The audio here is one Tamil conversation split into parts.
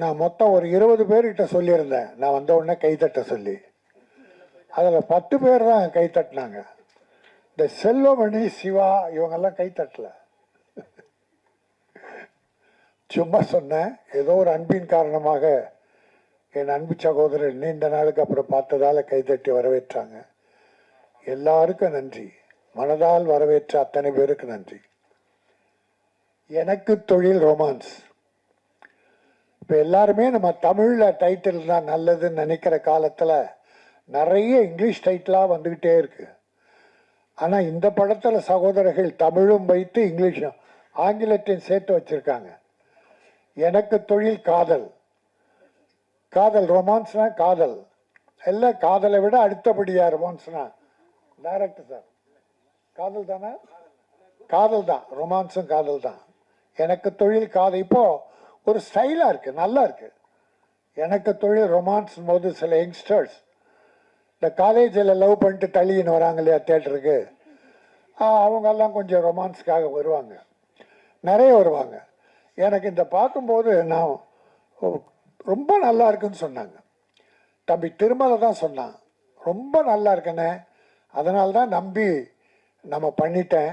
நான் மொத்தம் ஒரு இருபது பேர்கிட்ட சொல்லியிருந்தேன். நான் வந்த உடனே கைத்தட்ட சொல்லி. அதில் பத்து பேர் தான் கைத்தட்டினாங்க இந்த செல்வமணி சிவா இவங்கெல்லாம் கைத்தட்டலை சும்மா சொன்னேன். ஏதோ ஒரு அன்பின் காரணமாக என் அன்பு சகோதரர் நீண்ட நாளுக்கு அப்புறம் பார்த்ததால் கைதட்டி வரவேற்றாங்க. எல்லாருக்கும் நன்றி. மனதால் வரவேற்ற அத்தனை பேருக்கு நன்றி. எனக்கு தொழில் ரொமான்ஸ். இப்போ எல்லாருமே நம்ம தமிழில் டைட்டில் தான் நல்லதுன்னு நினைக்கிற காலத்தில் நிறைய இங்கிலீஷ் டைட்டிலாக வந்துக்கிட்டே இருக்கு. ஆனால் இந்த படத்தில் சகோதரர்கள் தமிழும் வைத்து இங்கிலீஷும் ஆங்கிலத்தையும் சேர்த்து வச்சிருக்காங்க. எனக்கு தொழில் காதல். காதல் ரொமான்ஸ்னா காதல். எல்லாம் காதலை விட அடுத்தபடியா ரொமான்ஸ்னா டைரக்டர் சார் காதல் தானே? காதல் தான். ரொமான்ஸும் காதல் தான். எனக்கு தொழில் காதல். இப்போது ஒரு ஸ்டைலாக இருக்குது நல்லா இருக்குது எனக்கு தொழில் ரொமான்ஸ் போது சில யங்ஸ்டர்ஸ் இந்த காலேஜில் லவ் பண்ணிட்டு தள்ளின்னு வராங்க இல்லையா தேட்டருக்கு அவங்கெல்லாம் கொஞ்சம் ரொமான்ஸ்க்காக வருவாங்க. நிறைய வருவாங்க. எனக்கு இந்த பார்க்கும்போது நான் ரொம்ப நல்லா இருக்குன்னு சொன்னாங்க. தம்பி திருமலை தான் சொன்னான். ரொம்ப நல்லா இருக்கனே. அதனால தான் நம்பி நம்ம பண்ணிட்டேன்.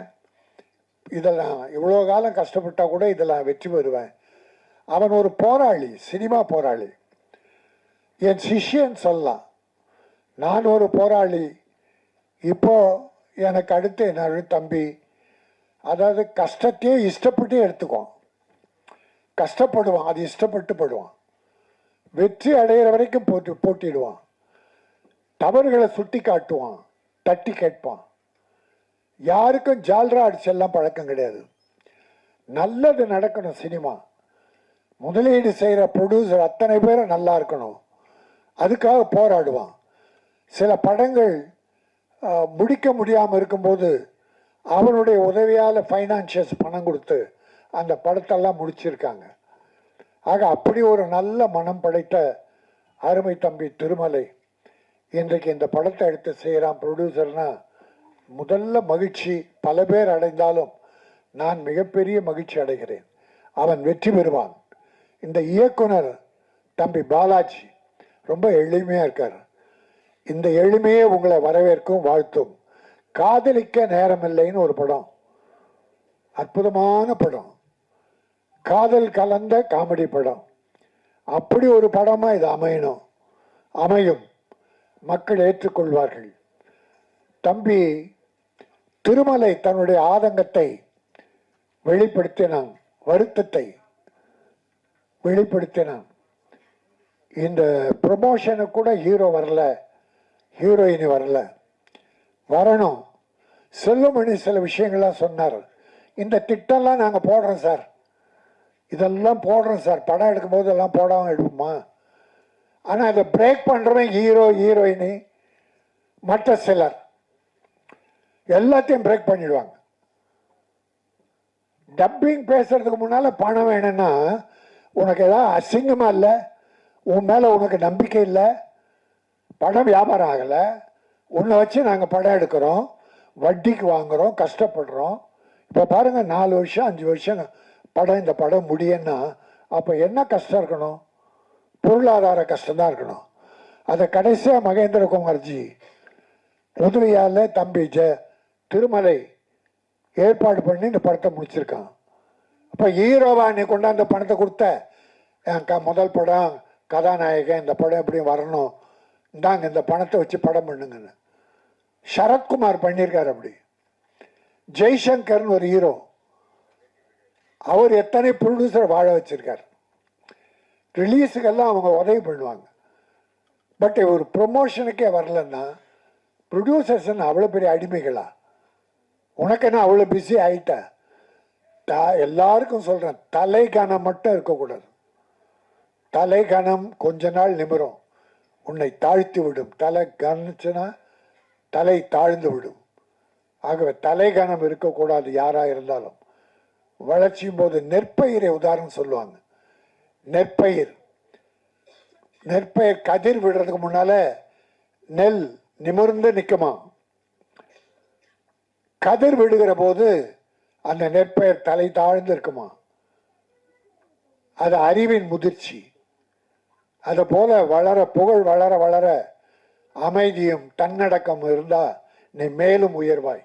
இதில் நான் இவ்வளோ காலம் கஷ்டப்பட்டால் கூட இதில் வெற்றி பெறுவேன். அவன் ஒரு போராளி சினிமா போராளி. என் சிஷ்யன் சொல்லலாம் நான் ஒரு போராளி. இப்போ எனக்கு அடுத்து என்னோட தம்பி? அதாவது கஷ்டத்தையே இஷ்டப்பட்டு எடுத்துக்குவான். கஷ்டப்படுவான் அது இஷ்டப்பட்டு படுவான் வெற்றி அடையிற வரைக்கும் போட்டு போட்டிடுவான். தவறுகளை சுட்டி காட்டுவான் தட்டி கேட்பான். யாருக்கும் ஜால்ரா அடிச்செல்லாம் பழக்கம் கிடையாது. நல்லது நடக்கணும் சினிமா. முதலீடு செய்கிற ப்ரொடியூசர் அத்தனை பேரும் நல்லா இருக்கணும். அதுக்காக போராடுவான். சில படங்கள் முடிக்க முடியாமல் இருக்கும்போது அவனுடைய உதவியால் ஃபைனான்ஷியஸ் பணம் கொடுத்து அந்த படத்தெல்லாம் முடிச்சிருக்காங்க. ஆக அப்படி ஒரு நல்ல மனம் படைத்த அருமை தம்பி திருமலை இன்றைக்கு இந்த படத்தை எடுத்து செய்கிறான் ப்ரொடியூசர்னா முதல்ல மகிழ்ச்சி பல பேர் அடைந்தாலும் நான் மிகப்பெரிய மகிழ்ச்சி அடைகிறேன். அவன் வெற்றி பெறுவான். இந்த இயக்குனர் தம்பி பாலாஜி ரொம்ப எளிமையாக இருக்கார். இந்த எளிமையே உங்களை வரவேற்கும் வாழ்த்தும். காதலிக்க நேரமில்லைன்னு ஒரு படம். அற்புதமான படம். காதல் கலந்த காமெடி படம். அப்படி ஒரு படமாக இது அமையணும். அமையும். மக்கள் ஏற்றுக்கொள்வார்கள். தம்பி திருமலை தன்னுடைய ஆதங்கத்தை வெளிப்படுத்தினான் வருத்தத்தை வெளிப்படுத்தினான். இந்த ப்ரொமோஷனுக்கு கூட ஹீரோ வரல. ஹீரோயின் வரல. வரணும். செல்லுமணி சில விஷயங்கள்லாம் சொன்னார். இந்த திட்டம்லாம் நாங்கள் போடுறோம் சார். இதெல்லாம் போடுறோம் சார். படம் எடுக்கும்போது எல்லாம் போடாமல் எடுப்போமா? ஆனால் அதை பிரேக் பண்ணுறவன் ஹீரோ ஹீரோயினி மற்ற சிலர். எல்லாத்தையும் பிரேக் பண்ணிடுவாங்க. டப்பிங் பேசுறதுக்கு முன்னால் பணம் வேணும்னா உனக்கு எதாவது அசிங்கமாக இல்லை? உன் மேலே உனக்கு நம்பிக்கை இல்லை? படம் வியாபாரம் ஆகலை. உன்னை வச்சு நாங்கள் படம் எடுக்கிறோம். வட்டிக்கு வாங்குறோம். கஷ்டப்படுறோம். இப்போ பாருங்கள் நாலு வருஷம் அஞ்சு வருஷம் படம் இந்த படம் முடியும்னா அப்போ என்ன கஷ்டம் இருக்கணும்? பொருளாதார கஷ்டம் தான் இருக்கணும். அதை கடைசியாக மகேந்திர குமார்ஜி உதவியால் தம்பி ஜ திருமலை ஏற்பாடு பண்ணி இந்த படத்தை முடிச்சிருக்கான். இப்போ ஹீரோவா நீ கொண்டாந்த பணத்தை கொடுத்த? என் க முதல் படம் கதாநாயகன் இந்த படம் எப்படி வரணும்? இந்தாங்க இந்த பணத்தை வச்சு படம் பண்ணுங்கன்னு. சரத்குமார் பண்ணியிருக்கார் அப்படி. ஜெய்சங்கர்னு ஒரு ஹீரோ. அவர் எத்தனை ப்ரொடியூசர் வாழ வச்சிருக்கார். ரிலீஸுக்கெல்லாம் அவங்க உதவி பண்ணுவாங்க. பட் ஒரு ப்ரொமோஷனுக்கே வரலன்னா ப்ரொடியூசர்ஸ் அவ்வளோ பெரிய அடிமைகளா? உனக்கு என்ன அவ்வளோ பிஸி ஆகிட்டேன் த எல்லாருக்கும் சொல்கிறேன் தலை கணம் மட்டும் இருக்கக்கூடாது. தலை கணம் கொஞ்ச நாள் நிமிரும் உன்னை தாழ்த்தி விடும். தலை கணிச்சுன்னா தலை தாழ்ந்து விடும். ஆகவே தலை கணம் இருக்கக்கூடாது யாராக இருந்தாலும். வளர்ச்சியும் போது நெற்பயிரை உதாரணம் சொல்லுவாங்க. நெற்பயிர். நெற்பயிர் கதிர் விடுறதுக்கு முன்னால நெல் நிமிர்ந்து நிற்குமா கதிர் விடுகிற போது அந்த நெற்பெயர் தலை தாழ்ந்து இருக்குமா அது அறிவின் முதிர்ச்சி. அதை போல வளர புகழ் வளர வளர அமைதியும் தன்னடக்கம் இருந்தா நீ மேலும் உயர்வாய்.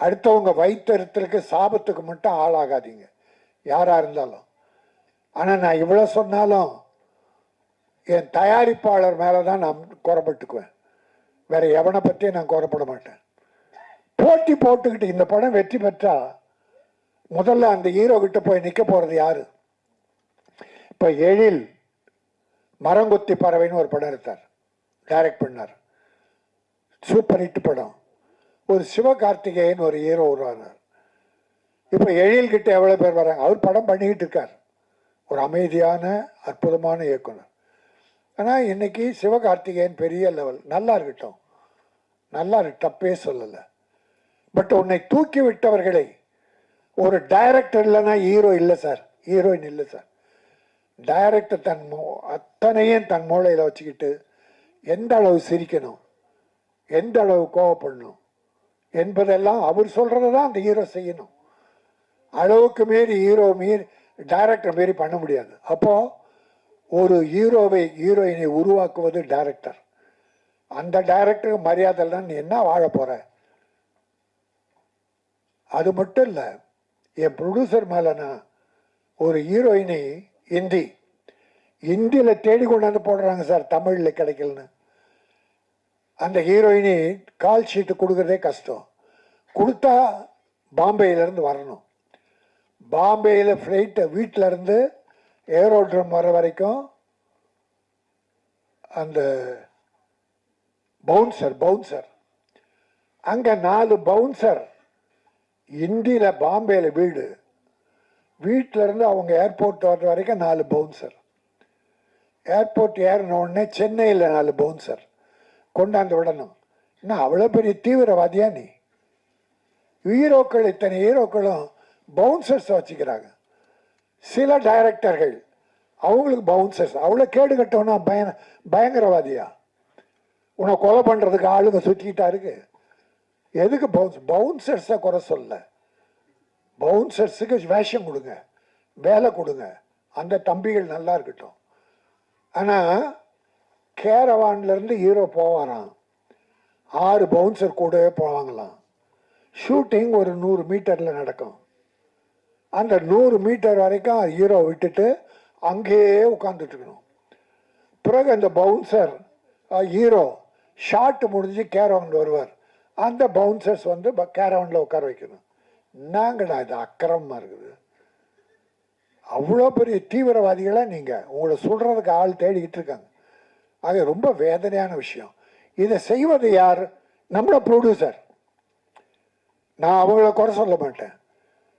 அடுத்தவங்க வைத்தறித்தலுக்கு சாபத்துக்கு மட்டும் ஆளாகாதீங்க. யாரா இருந்தாலும். ஆனா நான் இவ்வளவு சொன்னாலும் என் தயாரிப்பாளர் மேலே தான் நான் குறப்பட்டுக்குவேன் வேற எவனை பற்றியும் நான் குறப்பட மாட்டேன். போட்டி போட்டுக்கிட்டு இந்த படம் வெற்றி பெற்றா முதல்ல அந்த ஹீரோ கிட்ட போய் நிற்க போறது யாரு? இப்ப எழில் மரங்கொத்தி பறவைன்னு ஒரு படம் எடுத்தார். டைரக்ட் பண்ணார். சூப்பர் ஹிட் படம். ஒரு சிவகார்த்திகேயன் ஒரு ஹீரோ உருவானார். இப்போ எழில் கிட்ட எவ்வளோ பேர் வராங்க? அவர் படம் பண்ணிக்கிட்டு இருக்கார். ஒரு அமைதியான அற்புதமான இயக்குனர். ஆனால் இன்னைக்கு சிவகார்த்திகேயன் பெரிய லெவல் நல்லா இருக்கட்டும். நல்லா இருக்கு தப்பே சொல்லலை. பட் உன்னை தூக்கி விட்டவர்களை ஒரு டைரக்டர் இல்லைன்னா ஹீரோ இல்லை சார். ஹீரோயின் இல்லை சார். டைரக்டர் தன் மூ- அத்தனையும் தன் மூளையில் வச்சுக்கிட்டு எந்த அளவு சிரிக்கணும் எந்த அளவு கோவப்படணும் என்பதெல்லாம் அவர் சொல்கிறத தான் அந்த ஹீரோ செய்யணும். அளவுக்கு மீறி ஹீரோ மீறி டைரக்டர் மீறி பண்ண முடியாது. அப்போது ஒரு ஹீரோவை ஹீரோயினை உருவாக்குவது டைரக்டர் அந்த டைரக்டருக்கு மரியாதை இல்லைன்னு என்ன வாழ போகிறேன் அது மட்டும் இல்லை என் ப்ரொடியூசர் மேல நான் ஒரு ஹீரோயினி ஹிந்தி ஹிந்தியில் தேடி கொண்டாந்து போடுறாங்க சார் தமிழில் கிடைக்கலன்னு. அந்த ஹீரோயினி கால் ஷீட்டு கொடுக்குறதே கஷ்டம். கொடுத்தா பாம்பேயிலேருந்து வரணும். பாம்பேயில் ஃப்ளைட்டை வீட்டில் இருந்து ஏரோட்ரம் வர வரைக்கும் அந்த பவுன்சர் பவுன்சர் அங்கே நாலு பவுன்சர் இந்தியில் பாம்பேயில் வீடு. வீட்டிலேருந்து அவங்க ஏர்போர்ட் வர்ற வரைக்கும் நாலு பவுன்சர் ஏர்போர்ட் ஏறின உடனே சென்னையில் நாலு பவுன்சர் கொண்டாந்து விடணும் என்ன அவ்வளோ பெரிய தீவிரவாதியா நீ? ஹீரோக்கள் இத்தனை ஹீரோக்களும் பவுன்சர்ஸ் வச்சுக்கிறாங்க. சில டைரக்டர்கள் அவங்களுக்கு பவுன்சர்ஸ் அவ்வளோ கேடு கட்டவனா பய பயங்கரவாதியா? உன்னை கொலை பண்ணுறதுக்கு ஆளுங்க சுற்றிக்கிட்டா இருக்குது எதுக்கு பவுன்ஸ் பவுன்சர்ஸை குறை சொல்ல. பவுன்சர்ஸுக்கு வேஷம் கொடுங்க. வேலை கொடுங்க. அந்த தம்பிகள் நல்லா இருக்கட்டும். ஆனால் கேரவான்லேருந்து ஹீரோ போவாராம். ஆறு பவுன்சர் கூடவே போவாங்களாம். ஷூட்டிங் ஒரு நூறு மீட்டரில் நடக்கும். அந்த நூறு மீட்டர் வரைக்கும் ஹீரோ விட்டுட்டு அங்கேயே உட்காந்துட்டு இருக்கணும். பிறகு அந்த பவுன்சர் ஹீரோ ஷார்ட் முடிஞ்சு கேரவான் வருவார். அந்த பவுன்சர்ஸ் வந்து கேரவனில் உட்கார வைக்கணும். என்னங்கடா இது அக்கிரமமாக இருக்குது. அவ்வளோ பெரிய தீவிரவாதிகளாக நீங்கள் உங்களை சொல்கிறதுக்கு ஆள் தேடிக்கிட்டு இருக்காங்க. ஆக ரொம்ப வேதனையான விஷயம். இதை செய்வது யார்? நம்மள ப்ரொடியூசர் நான் அவங்கள குறை சொல்ல மாட்டேன்.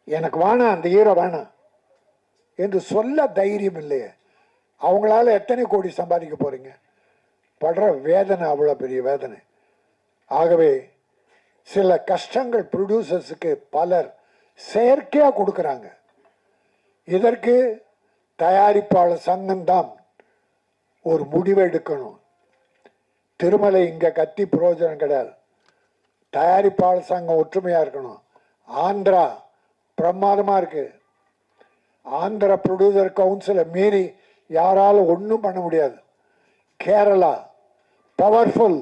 எனக்கு வேணாம் அந்த ஹீரோ வேணாம். என்று சொல்ல தைரியம் இல்லையே. அவங்களால எத்தனை கோடி சம்பாதிக்க போகிறீங்க படுற வேதனை அவ்வளோ பெரிய வேதனை. ஆகவே சில கஷ்டங்கள் ப்ரொடியூசர்ஸுக்கு பலர் செயற்கையாக கொடுக்குறாங்க. இதற்கு தயாரிப்பாளர் சங்கம்தான் ஒரு முடிவு எடுக்கணும். திருமலை இங்கே கத்தி புரோஜனம் கிடையாது. தயாரிப்பாளர் சங்கம் ஒற்றுமையாக இருக்கணும். ஆந்திரா பிரமாதமாக இருக்குது ஆந்திரா ப்ரொடியூசர் கவுன்சிலை மீறி யாராலும் ஒன்றும் பண்ண முடியாது. கேரளா பவர்ஃபுல்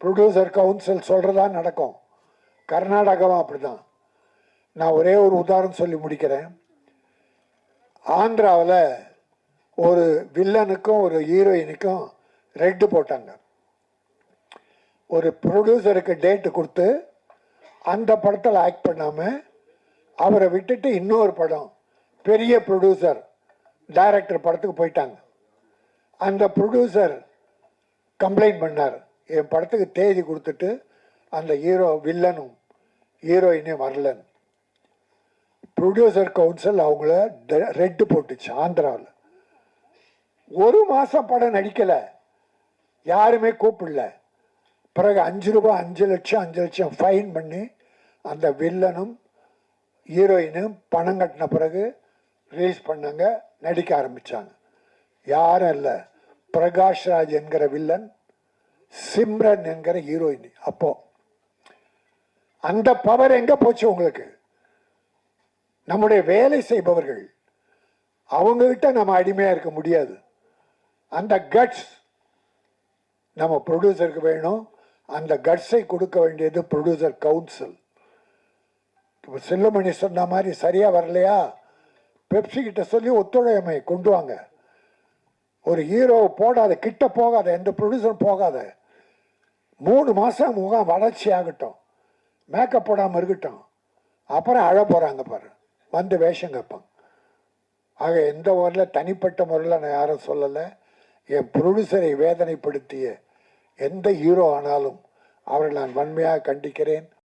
ப்ரொடியூசர் கவுன்சில் சொல்கிறதா நடக்கும். கர்நாடகாவும் அப்படிதான். நான் ஒரே ஒரு உதாரணம் சொல்லி முடிக்கிறேன். ஆந்திராவில் ஒரு வில்லனுக்கும் ஒரு ஹீரோயினுக்கும் ரெட்டு போட்டாங்க. ஒரு ப்ரொடியூசருக்கு டேட்டு கொடுத்து அந்த படத்தில் ஆக்ட் பண்ணாமல் அவரை விட்டுட்டு இன்னொரு படம் பெரிய ப்ரொடியூசர் டைரக்டர் படத்துக்கு போயிட்டாங்க. அந்த ப்ரொடியூசர் கம்ப்ளைண்ட் பண்ணார். என் படத்துக்கு தேதி கொடுத்துட்டு அந்த ஹீரோ வில்லனும் ஹீரோயினே வரலன்னு. ப்ரொடியூசர் கவுன்சில் அவங்கள ரெட்டு போட்டுச்சு ஆந்திராவில் ஒரு மாதம் படம் நடிக்கலை. யாருமே கூப்பிடல. பிறகு அஞ்சு ரூபாய் அஞ்சு லட்சம் அஞ்சு லட்சம் ஃபைன் பண்ணி அந்த வில்லனும் ஹீரோயினும் பணம் கட்டின பிறகு ரிலீஸ் பண்ணாங்க நடிக்க ஆரம்பிச்சாங்க. யாரும் இல்லை. பிரகாஷ் ராஜ் என்கிற வில்லன் சிம்ரன் என்கிற ஹீரோயின் அப்போ அந்த பவர் எங்க போச்சு உங்களுக்கு? நம்முடைய வேலை செய்பவர்கள் அவங்க கிட்ட நம்ம அடிமையா இருக்க முடியாது. அந்த கட்ஸ் நம்ம ப்ரொடியூசருக்கு வேணும். அந்த கட்ஸை கொடுக்க வேண்டியது ப்ரொடியூசர் கவுன்சில் இப்போ செல்லுமணி சொன்ன மாதிரி சரியாக வரலையா? பெப்சி கிட்ட சொல்லி ஒத்துழைமை கொண்டு வாங்க. ஒரு ஹீரோ போடாத கிட்ட போகாத எந்த ப்ரொடியூசரும் போகாத. மூணு மாதம் முகம் வளர்ச்சி ஆகட்டும் மேக்கப் போடாமல் இருக்கட்டும். அப்புறம் அழ போகிறாங்க பாரு. வந்து வேஷம் கேட்பாங்க. ஆக எந்த ஊரில் தனிப்பட்ட முறையில் நான் யாரும் சொல்லலை. என் ப்ரொடியூசரை வேதனைப்படுத்திய எந்த ஹீரோ ஆனாலும் அவரை நான் வன்மையாக கண்டிக்கிறேன்.